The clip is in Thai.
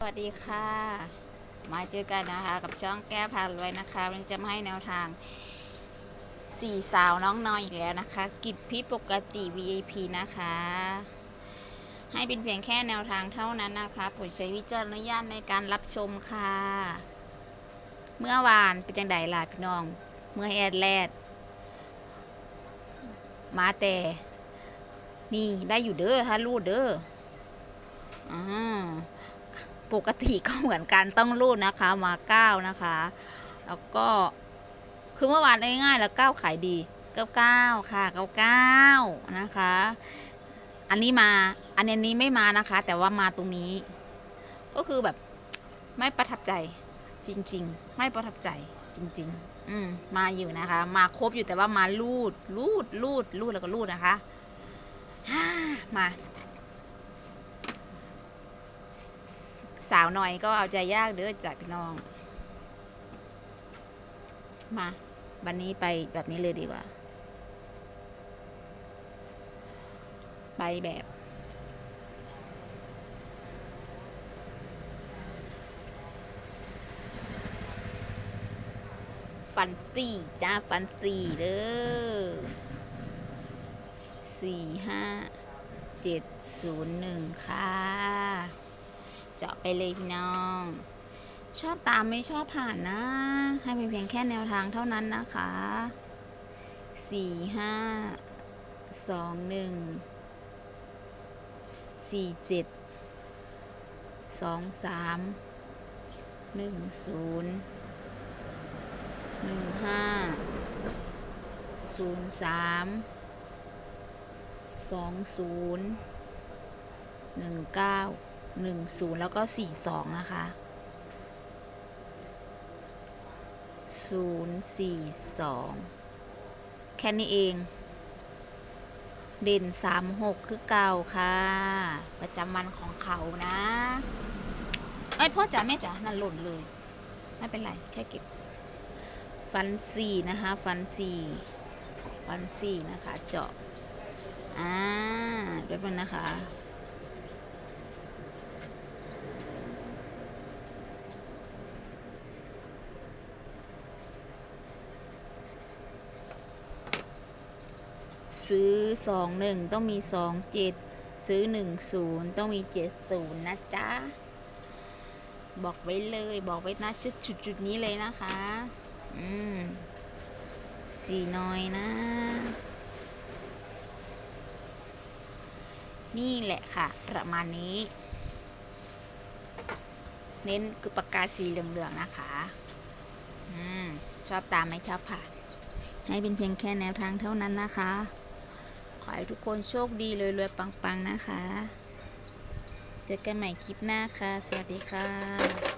สวัสดีค่ะ มาเจอกันนะคะ กับช่องแก้พารวยนะคะวันนี้จะมาให้แนวทางสี่สาวน้องน้อยอีกแล้วนะคะ กิจพิปกติ VIP นะคะ ให้เป็นเพียงแค่แนวทางเท่านั้นนะคะโปรดใช้วิจารณญาณในการรับชมค่ะ เมื่อวานเป็นจังไดล่ะพี่น้อง เมื่อแอดแลดมาแต่นี่ได้อยู่เด้อถ้ารูดเด้ออ่า ปกติก็เหมือนกันต้องรูดนะคะมาเก้านะคะ แล้วก็คือเมื่อวานง่ายๆแล้วเก้าขายดีเก้าเก้าค่ะเก้าเก้านะคะ อันนี้มา อันนี้ไม่มานะคะ แต่ว่ามาตรงนี้ ก็คือแบบไม่ประทับใจจริง ๆ ไม่ประทับใจจริง ๆ อืมมาอยู่นะคะ มาครบอยู่แต่ว่ามาลูดลูดลูดลูดแล้วก็ลูดนะคะมา สาวหน่อยก็เอาใจยากเด้อจากพี่น้อง มา วันนี้ไปแบบนี้เลยดีกว่า ไปแบบ ฟันสี่จ้าฟันสี่เด้อสี่ห้าเจ็ดศูนย์หนึ่งค่ะ เจาะไปเลยพี่น้อง ชอบตามไม่ชอบผ่านนะ ให้เป็นเพียงแค่แนวทางเท่านั้นนะคะสี่ห้าสองหนึ่งสี่เจ็ดสองสามหนึ่งศูนย์หนึ่งห้าศูนย์สามสองศูนย์หนึ่งเก้า หนึ่งศูนย์แล้วก็สี่สองนะคะศูนย์สี่สองแค่นี้เอง เด่นสามหกคือเก่าค่ะ ประจำวันของเขานะ เอ้ยพ่อจ๋าแม่จ๋านั่นหล่นเลย ไม่เป็นไร แค่เก็บ ฟันสี่นะคะ ฟันสี่ฟันสี่นะคะ เจาะ อ่าเดี๋ยวมันนะคะ ซื้อสองหนึ่งต้องมีสองเจ็ดซื้อหนึ่งศูนย์ต้องมีเจ็ดศูนย์นะจ๊ะ บอกไว้เลยบอกไว้นะจุดจุดจุดนี้เลยนะคะ อืมสี่น้อยนะ นี่แหละค่ะ ประมาณนี้ เน้นคือปากกาสีเหลืองๆนะคะ อืม ชอบตามไม่ชอบผ่านให้เป็นเพียงแค่แนวทางเท่านั้นนะคะ อให้ทุกคนโชคดีรวยๆปังๆนะคะ เจอกันใหม่คลิปหน้าค่ะ สวัสดีค่ะ